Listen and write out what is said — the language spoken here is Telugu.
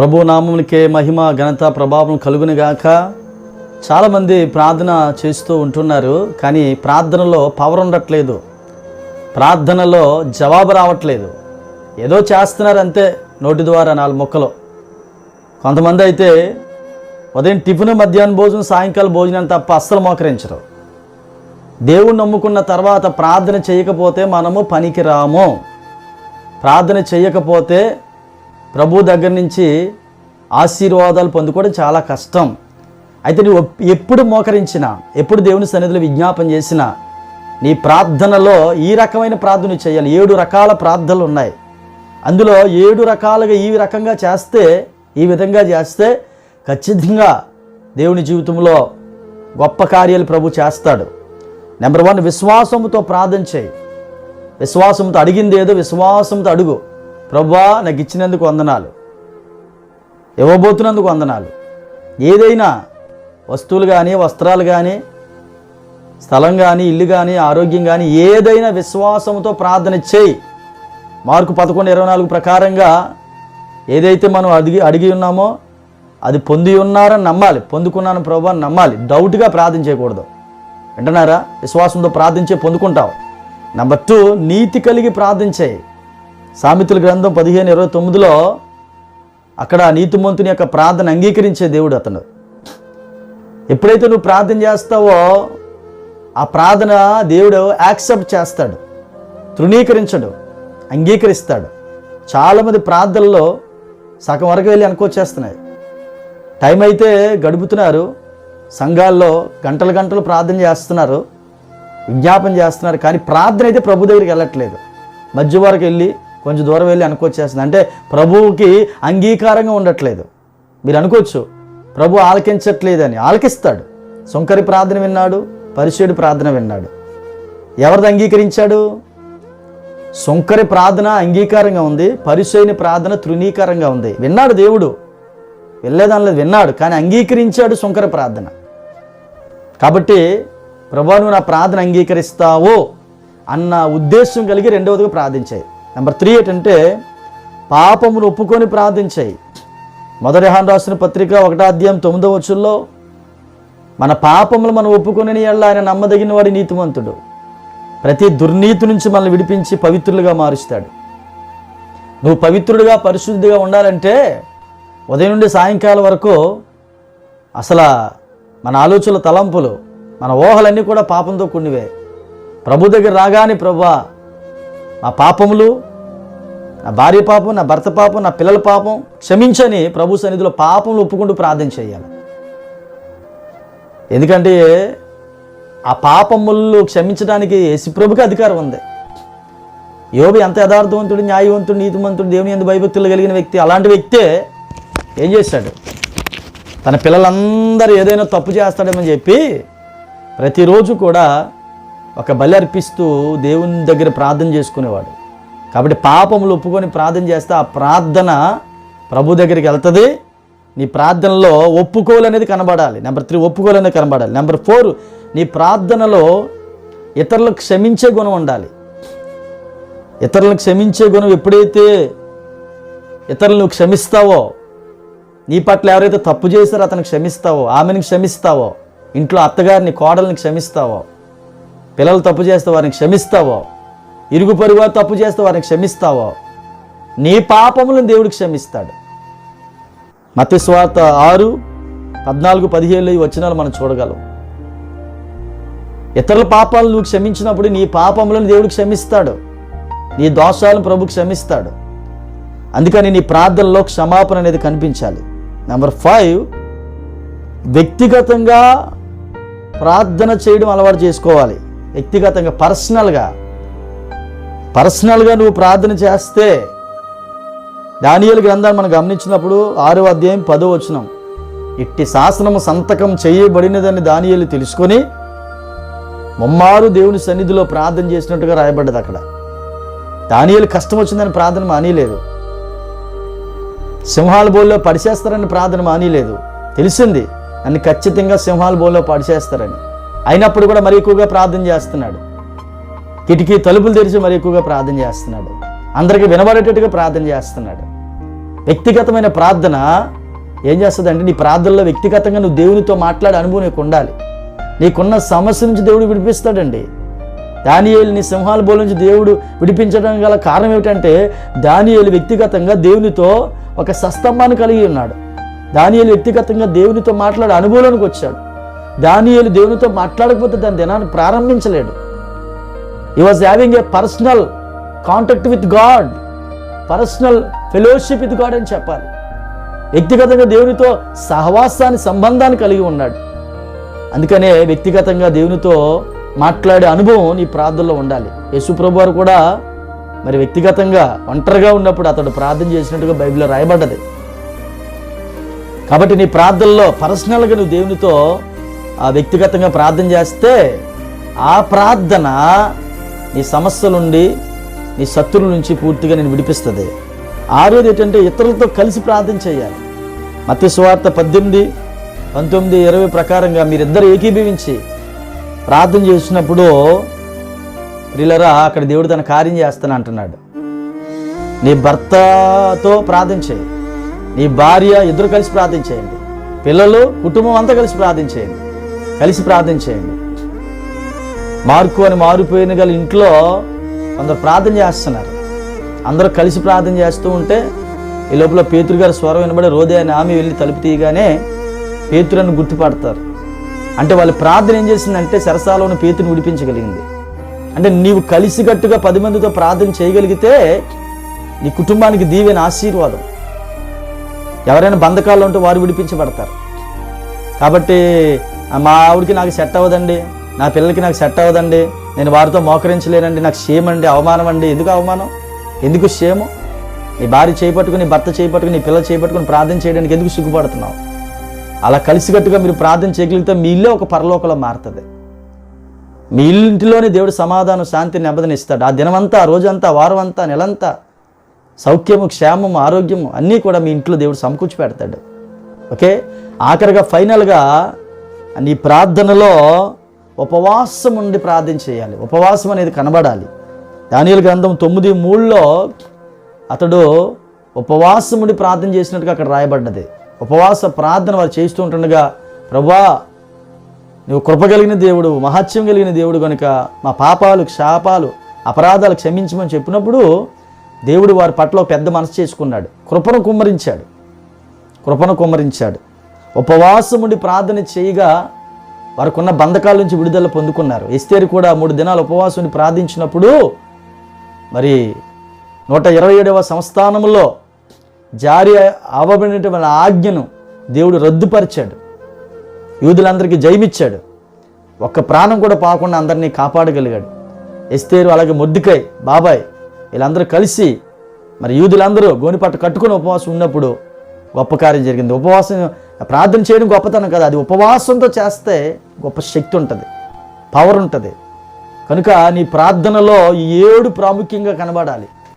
ప్రభు నామమునికే మహిమ ఘనత ప్రభావం కలుగునిగాక చాలామంది ప్రార్థన చేస్తూ ఉంటున్నారు కానీ ప్రార్థనలో పవర్ ఉండట్లేదు. ప్రార్థనలో జవాబు రావట్లేదు. ఏదో చేస్తున్నారు అంతే నోటి ద్వారా నాలుగు మొక్కలు. కొంతమంది అయితే ఉదయం టిఫిన్ మధ్యాహ్నం భోజనం సాయంకాలం భోజనం తప్ప అస్సలు మోకరించరు. దేవుణ్ణి నమ్ముకున్న తర్వాత ప్రార్థన చేయకపోతే మనము పనికి రాము ప్రార్థన చేయకపోతే ప్రభు దగ్గర నుంచి ఆశీర్వాదాలు పొందుకోవడం చాలా కష్టం. అయితే నువ్వు ఎప్పుడు మోకరించినా ఎప్పుడు దేవుని సన్నిధిలో విజ్ఞాపన చేసినా నీ ప్రార్థనలో ఈ రకమైన ప్రార్థన చేయాలి. ఏడు రకాల ప్రార్థనలు ఉన్నాయి. అందులో ఏడు రకాలుగా ఈ రకంగా చేస్తే ఈ విధంగా చేస్తే ఖచ్చితంగా దేవుని జీవితంలో గొప్ప కార్యాలు ప్రభు చేస్తాడు. నెంబర్ వన్ విశ్వాసంతో ప్రార్థన చేయి. విశ్వాసంతో అడిగింది ఏదో విశ్వాసంతో అడుగు. ప్రభా నాకు ఇచ్చినందుకు వందనాలు. ఇవ్వబోతున్నందుకు వందనాలు. ఏదైనా వస్తువులు కానీ వస్త్రాలు కానీ స్థలం కానీ ఇల్లు కానీ ఆరోగ్యం కానీ ఏదైనా విశ్వాసంతో ప్రార్థన చేయి. మార్కు పదకొండు ఇరవై నాలుగు ప్రకారంగా ఏదైతే మనం అడిగి అడిగి ఉన్నామో అది పొంది ఉన్నారని నమ్మాలి. పొందుకున్నాను ప్రభా నమ్మాలి. డౌట్గా ప్రార్థన చేయకూడదు. వింటున్నారా? విశ్వాసంతో ప్రార్థించే పొందుకుంటావు. నెంబర్ టూ నీతి కలిగి ప్రార్థించేయి సామెతల గ్రంథం పదిహేను ఇరవై తొమ్మిదిలో అక్కడ నీతిమంతుని యొక్క ప్రార్థన అంగీకరించే దేవుడు అతను. ఎప్పుడైతే నువ్వు ప్రార్థన చేస్తావో ఆ ప్రార్థన దేవుడు యాక్సెప్ట్ చేస్తాడు తృణీకరించడు అంగీకరిస్తాడు. చాలామంది ప్రార్థనలో సగం వరకు వెళ్ళి అనుకోచేస్తున్నాయి. టైం అయితే గడుపుతున్నారు సంఘాల్లో గంటలు గంటలు ప్రార్థన చేస్తున్నారు విజ్ఞాపన చేస్తున్నారు కానీ ప్రార్థన అయితే ప్రభు దగ్గరికి వెళ్ళట్లేదు. మధ్య వరకు వెళ్ళి కొంచెం దూరం వెళ్ళి అనుకోవచ్చేస్తుంది. అంటే ప్రభువుకి అంగీకారంగా ఉండట్లేదు. మీరు అనుకోవచ్చు ప్రభు ఆలకించట్లేదని ఆలకిస్తాడు. సుంకరి ప్రార్థన విన్నాడు పరిశుడి ప్రార్థన విన్నాడు. ఎవరిది అంగీకరించాడు? సుంకరి ప్రార్థన అంగీకారంగా ఉంది పరిశైని ప్రార్థన తృణీకారంగా ఉంది. విన్నాడు దేవుడు. వెళ్ళేదానిలో విన్నాడు కానీ అంగీకరించాడు సుంకర ప్రార్థన. కాబట్టి ప్రభా నువ్వు నా ప్రార్థన అంగీకరిస్తావో అన్న ఉద్దేశం కలిగి రెండవదిగా ప్రార్థించాయి. నెంబర్ త్రీ ఏంటంటే పాపమును ఒప్పుకొని ప్రార్థించాయి. మొదటి హాన్ రాసిన పత్రిక ఒకటో అధ్యాయం తొమ్మిదో వచ్చుల్లో మన పాపములు మనం ఒప్పుకొని ఎళ్ళ ఆయన నమ్మదగిన వాడి నీతిమంతుడు. ప్రతి దుర్నీతి నుంచి మనల్ని విడిపించి పవిత్రులుగా మారుస్తాడు. నువ్వు పవిత్రుడిగా పరిశుద్ధిగా ఉండాలంటే ఉదయం నుండి సాయంకాలం వరకు అసలు మన ఆలోచనల తలంపులు మన ఊహలన్నీ కూడా పాపంతో కూడినవే. ప్రభు దగ్గర రాగానే ప్రభా మా పాపములు నా భార్య పాపం నా భర్త పాపం నా పిల్లల పాపం క్షమించని ప్రభు సన్నిధిలో పాపములు ఒప్పుకుంటూ ప్రార్థన చేయాలి. ఎందుకంటే ఆ పాపములు క్షమించడానికి యశుప్రభుకి అధికారం ఉంది. యోబు ఎంత యథార్థవంతుడు న్యాయవంతుడు నీతిమంతుడు దేవుని ఎందు భయభక్తులు కలిగిన వ్యక్తి అలాంటి వ్యక్తే ఏం చేశాడు తన పిల్లలందరూ ఏదైనా తప్పు చేస్తాడేమని చెప్పి ప్రతిరోజు కూడా ఒక బలి అర్పిస్తూ దేవుని దగ్గర ప్రార్థన చేసుకునేవాడు. కాబట్టి పాపములు ఒప్పుకొని ప్రార్థన చేస్తే ఆ ప్రార్థన ప్రభు దగ్గరికి వెళ్తుంది. నీ ప్రార్థనలో ఒప్పుకోలనేది కనబడాలి. నెంబర్ త్రీ ఒప్పుకోలనేది కనబడాలి. నెంబర్ ఫోర్ నీ ప్రార్థనలో ఇతరులకు క్షమించే గుణం ఉండాలి. ఇతరులను క్షమించే గుణం ఎప్పుడైతే ఇతరులను క్షమిస్తావో నీ పట్ల ఎవరైతే తప్పు చేశారో అతను క్షమిస్తావో ఆమెను క్షమిస్తావో ఇంట్లో అత్తగారిని కోడల్ని క్షమిస్తావో పిల్లలు తప్పు చేస్తే వారిని క్షమిస్తావో? ఇరుగు పొరుగు తప్పు చేస్తే వారిని క్షమిస్తావో? నీ పాపములను దేవుడు క్షమిస్తాడు. మత ఆరు పద్నాలుగు పదిహేళ్ళు ఈ వచ్చినాలు మనం చూడగలం. ఇతరుల పాపాలు నువ్వు క్షమించినప్పుడు నీ పాపములను దేవుడు క్షమిస్తాడు. నీ దోషాలను ప్రభు క్షమిస్తాడు. అందుకని నీ ప్రార్థనలో క్షమాపణ అనేది కనిపించాలి. నెంబర్ ఫైవ్ వ్యక్తిగతంగా ప్రార్థన చేయడం అలవాటు చేసుకోవాలి. వ్యక్తిగతంగా పర్సనల్గా. పర్సనల్గా నువ్వు ప్రార్థన చేస్తే దానియలు గ్రంథాన్ని మనం గమనించినప్పుడు ఆరో అధ్యాయం పదో వచనం. ఇట్టి శాసనము సంతకం చేయబడినదని దానియలు తెలుసుకొని ముమ్మారు దేవుని సన్నిధిలో ప్రార్థన చేసినట్టుగా రాయబడ్డది అక్కడ. దానియలు కష్టం వచ్చిందని ప్రార్థన మానేయలేదు. సింహాల బోల్లో పడిచేస్తారని ప్రార్థన మానేయలేదు. తెలిసింది నన్ను ఖచ్చితంగా సింహాల బోల్లో పడిచేస్తారని. అయినప్పుడు కూడా మరి ఎక్కువగా ప్రార్థన చేస్తున్నాడు. కిటికీ తలుపులు తెరిచి మరి ఎక్కువగా ప్రార్థన చేస్తున్నాడు. అందరికీ వినబడేటట్టుగా ప్రార్థన చేస్తున్నాడు. వ్యక్తిగతమైన ప్రార్థన ఏం చేస్తుందంటే నీ ప్రార్థనలో వ్యక్తిగతంగా నువ్వు దేవునితో మాట్లాడే అనుభవం నీకు ఉండాలి. నీకున్న సమస్య నుంచి దేవుడు విడిపిస్తాడండి. దానియేలుని సింహాల బోల నుంచి దేవుడు విడిపించడం గల కారణం ఏమిటంటే దానియేలు వ్యక్తిగతంగా దేవునితో ఒక సస్తంభాన్ని కలిగి ఉన్నాడు. దానియేలు వ్యక్తిగతంగా దేవునితో మాట్లాడే అనుభవంలోనికి వచ్చాడు. దానియలు దేవునితో మాట్లాడకపోతే దాని దినాన్ని ప్రారంభించలేడు. He was having a personal contact with God personal fellowship with God అని చెప్పాలి. వ్యక్తిగతంగా దేవునితో సహవాసాన్ని సంబంధాన్ని కలిగి ఉన్నాడు. అందుకనే వ్యక్తిగతంగా దేవునితో మాట్లాడే అనుభవం నీ ప్రార్థనలో ఉండాలి. యేసుప్రభు వారు కూడా మరి వ్యక్తిగతంగా ఒంటరిగా ఉన్నప్పుడు అతడు ప్రార్థన చేసినట్టుగా బైబిల్లో రాయబడ్డది. కాబట్టి నీ ప్రార్థనలో పర్సనల్గా నువ్వు దేవునితో వ్యక్తిగతంగా ప్రార్థన చేస్తే ఆ ప్రార్థన నీ సమస్యల నుండి నీ శత్రువుల నుంచి పూర్తిగా నేను విడిపిస్తుంది. ఆరోది ఏంటంటే ఇతరులతో కలిసి ప్రార్థన చేయాలి. మత్స్య సువార్త పద్దెనిమిది పంతొమ్మిది ఇరవై ప్రకారంగా మీరిద్దరు ఏకీభవించి ప్రార్థన చేసినప్పుడు ప్రిలరా అక్కడ దేవుడు తన కార్యం చేస్తాను అంటున్నాడు. నీ భర్తతో ప్రార్థన చేయి నీ భార్య ఇద్దరు కలిసి ప్రార్థన చేయండి. పిల్లలు కుటుంబం అంతా కలిసి ప్రార్థన చేయండి. కలిసి ప్రార్థన చేయండి. మార్కు అని మారిపోయిన గల ఇంట్లో కొందరు ప్రార్థన చేస్తున్నారు. అందరూ కలిసి ప్రార్థన చేస్తూ ఉంటే ఈ లోపల పేతురు గారి స్వరం వినబడి రోదే అని ఆమె వెళ్ళి తలుపు తీయగానే పేతురని గుర్తుపడతారు. అంటే వాళ్ళ ప్రార్థన ఏం చేసిందంటే సరసాలోని పేతుని విడిపించగలిగింది. అంటే నీవు కలిసికట్టుగా పది మందితో ప్రార్థన చేయగలిగితే నీ కుటుంబానికి దీవెన ఆశీర్వాదం. ఎవరైనా బంధకాలు ఉంటే వారు విడిపించబడతారు. కాబట్టి మా ఆవిడకి నాకు సెట్ అవ్వదండి. నా పిల్లలకి నాకు సెట్ అవ్వదండి. నేను వారితో మోకరించలేనండి. నాకు షేమ్ అండి అవమానం అండి. ఎందుకు అవమానం? ఎందుకు షేము నీ భార్య చేపట్టుకుని భర్త చేపట్టుకుని నీ పిల్లలు చేపట్టుకుని ప్రార్థన చేయడానికి ఎందుకు సిగ్గుపడుతున్నావు? అలా కలిసికట్టుగా మీరు ప్రార్థన చేయగలిగితే మీ ఇల్లే ఒక పరలోకంలో మారుతుంది. మీ ఇంటిలోనే దేవుడు సమాధానం శాంతిని నెమ్మదిని ఇస్తాడు. ఆ దినమంతా ఆ రోజంతా వారం అంతా నెలంతా సౌఖ్యము క్షేమము ఆరోగ్యము అన్నీ కూడా మీ ఇంట్లో దేవుడు సమకూర్చి పెడతాడు. ఓకే? ఆఖరిగా ఫైనల్గా నీ ప్రార్థనలో ఉపవాసం ఉండి ప్రార్థన చేయాలి ఉపవాసం అనేది కనబడాలి. దానియుల గ్రంథం తొమ్మిది మూడులో అతడు ఉపవాసం ఉండి ప్రార్థన చేసినట్టుగా అక్కడ రాయబడ్డది ఉపవాస ప్రార్థన వారు చేస్తూ ఉంటుండగా ప్రభా నువ్వు కృప కలిగిన దేవుడు మహత్యం కలిగిన దేవుడు కనుక మా పాపాలు శాపాలు అపరాధాలు క్షమించమని చెప్పినప్పుడు దేవుడు వారి పట్ల పెద్ద మనసు చేసుకున్నాడు. కృపను కుమ్మరించాడు. కృపను కుమ్మరించాడు. ఉపవాసముండి ప్రార్థన చేయగా వారికున్న బంధకాల నుంచి విడుదల పొందుకున్నారు. ఎస్తేరు కూడా మూడు దినాలు ఉపవాసం ప్రార్థించినప్పుడు మరి నూట ఇరవై ఏడవ సంస్థానంలో జారీ అవ్వబడినటువంటి ఆజ్ఞను దేవుడు రద్దుపరిచాడు. యూదులందరికీ జయమిచ్చాడు. ఒక్క ప్రాణం కూడా పాకుండా అందరినీ కాపాడగలిగాడు. ఎస్తేరు అలాగే మొద్దుకాయ్ బాబాయ్ వీళ్ళందరూ కలిసి మరి యూదులందరూ గోనిపట్ట కట్టుకుని ఉపవాసం ఉన్నప్పుడు గొప్ప కార్యం జరిగింది. ఉపవాసం ప్రార్థన చేయడం గొప్పతనం కదా. అది ఉపవాసంతో చేస్తే గొప్ప శక్తి ఉంటుంది. పవర్ ఉంటుంది. కనుక నీ ప్రార్థనలో ఈ ఏడు ప్రాముఖ్యంగా కనబడాలి.